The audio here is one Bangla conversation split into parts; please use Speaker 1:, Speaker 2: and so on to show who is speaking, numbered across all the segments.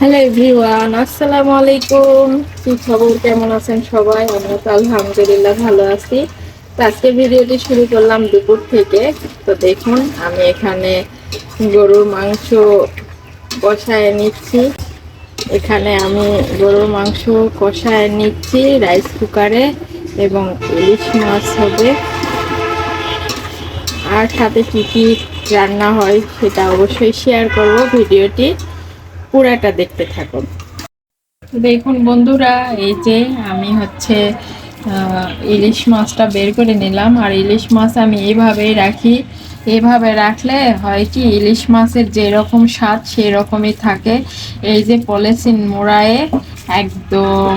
Speaker 1: হ্যালো এভরিওয়ান, আসসালামু আলাইকুম। কি খবর? কেমন আছেন সবাই? আমরা তো আলহামদুলিল্লাহ ভালো আছি। তো আজকে ভিডিওটি শুরু করলাম দুপুর থেকে। তো দেখুন, আমি এখানে গরুর মাংস কষায় নিচ্ছি। এখানে আমি গরুর মাংস কষায় নিচ্ছি, রাইস কুকারে এবং ইলিশ মাছ হবে। আর সাথে কী কী রান্না হয় সেটা অবশ্যই শেয়ার করব ভিডিওটি। পুরাটা দেখতে থাকুন। দেখুন বন্ধুরা, এই যে আমি হচ্ছে ইলিশ মাছটা বের করে নিলাম। আর ইলিশ মাছ আমি এইভাবেই রাখি। এভাবে রাখলে হয় কি, ইলিশ মাছের যেরকম স্বাদ সেই রকমই থাকে। এই যে পলিথিন মোড়ায়ে একদম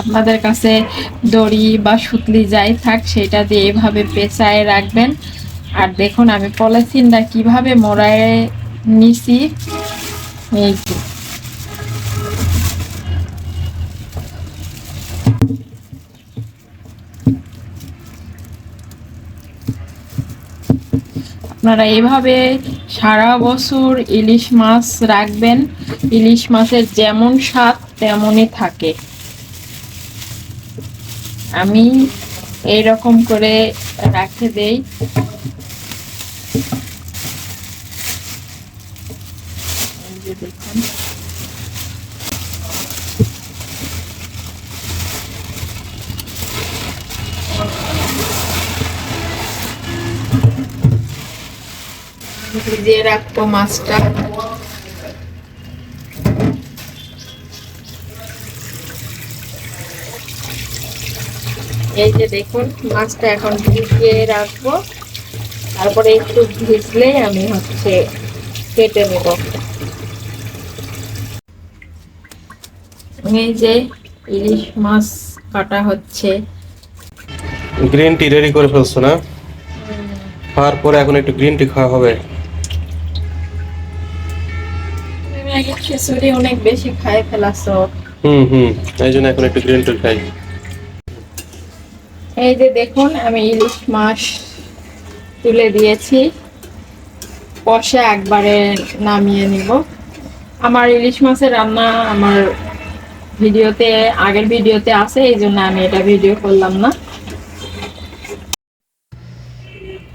Speaker 1: আপনাদের কাছে দড়ি বা সুতলি যাই থাক, সেটা দিয়ে এভাবে পেঁচায় রাখবেন। আর দেখুন আমি পলিথিনটা কীভাবে মোড়ায় নিছি। এই। আপনারা এইভাবে সারা বছর ইলিশ মাছ রাখবেন। ইলিশ মাছের যেমন স্বাদ, তেমনই থাকে। আমি এইরকম করে রাখে দেই। যে দেখুন। ভিজিয়ে রাখব মাছটা। এই যে দেখুন, মাছটা এখন ভিজিয়ে রাখব। তারপরে একটু ভিজলে আমি হচ্ছে কেটে নেব। এই যে ইলিশ মাছ কাটা হচ্ছে।
Speaker 2: গ্রিন টি রেডি করে ফেলছো না? খাওয়ার পরে এখন একটু গ্রিন টি খাওয়া হবে।
Speaker 1: খিচুড়ি অনেক বেশি খাই ফেলাছো।
Speaker 2: হুম হুম এই জন্য এখন একটু গ্রিন টি খাই।
Speaker 1: এই যে দেখুন আমি ইলিশ মাছ তুলে দিয়েছি। কষে একবারে নামিয়ে নিব। আমার ইলিশ মাছের রান্না আমার ভিডিওতে, আগের ভিডিওতে আছে, এই জন্য আমি এটা ভিডিও করলাম না।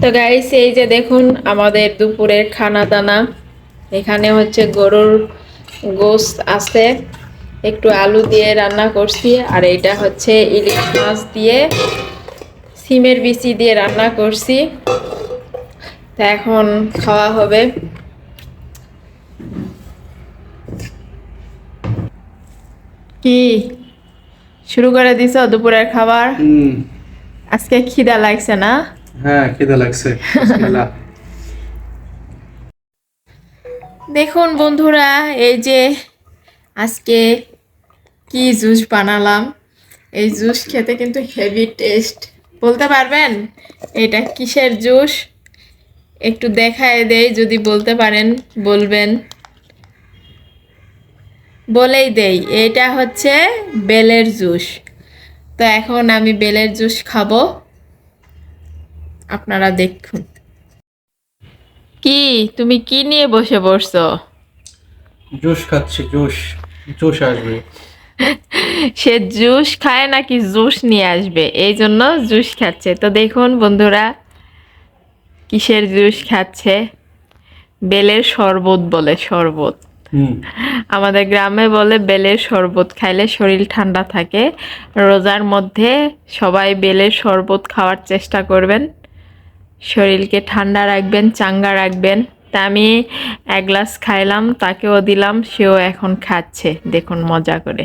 Speaker 1: তো গাইস এই যে দেখুন, আমাদের দুপুরের খানা দানা এখানে হচ্ছে গরুর গোস্ত আছে। একটু আলু দিয়ে রান্না করছি, আর এটা হচ্ছে ইলিশ মাছ দিয়ে, সিমের বিচি দিয়ে রান্না করছি। তা এখন খাওয়া হবে। কি? শুরু করে দিছ দুপুরের খাবার? আজকে খিদা লাগছে না?
Speaker 2: হ্যাঁ খিদে লাগছে।
Speaker 1: দেখুন বন্ধুরা এই যে আজকে কি জুস বানালাম। এই জুস খেতে কিন্তু হেভি টেস্ট। বলতে পারবেন? এটা কিসের জুস? একটু দেখায় দেই যদি বলতে পারেন বলবেন। বলেই দেই এটা হচ্ছে বেলের জুস। তো এখন আমি বেলের জুস খাব। আপনারা দেখুন। কি তুমি কি নিয়ে বসে পড়ছো?
Speaker 2: জুস খাচ্ছি জুস জুস আসবে।
Speaker 1: সে জুস খায় নাকি জুস নিয়ে আসবে? এই জন্য জুস খাচ্ছে। তো দেখুন বন্ধুরা কিসের জুস খাচ্ছে? বেলের শরবত বলে শরবত। আমাদের গ্রামে বলে বেলের শরবত খাইলে শরীর ঠান্ডা থাকে। রোজার মধ্যে সবাই বেলের শরবত খাওয়ার চেষ্টা করবেন। শরীরকে ঠান্ডা রাখবেন চাঙ্গা রাখবেন। তা আমি এক গ্লাস খাইলাম তাকেও দিলাম সেও এখন খাচ্ছে। দেখুন মজা করে।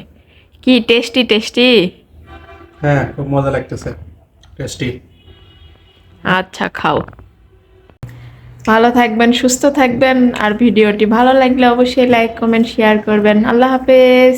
Speaker 1: কি টেস্টি টেস্টি?
Speaker 2: হ্যাঁ খুব মজা লাগতেছে। টেস্টি।
Speaker 1: আচ্ছা খাও। ভালো থাকবেন, সুস্থ থাকবেন, আর ভিডিওটি ভালো লাগলে অবশ্যই লাইক কমেন্ট শেয়ার করবেন। আল্লাহ হাফেজ।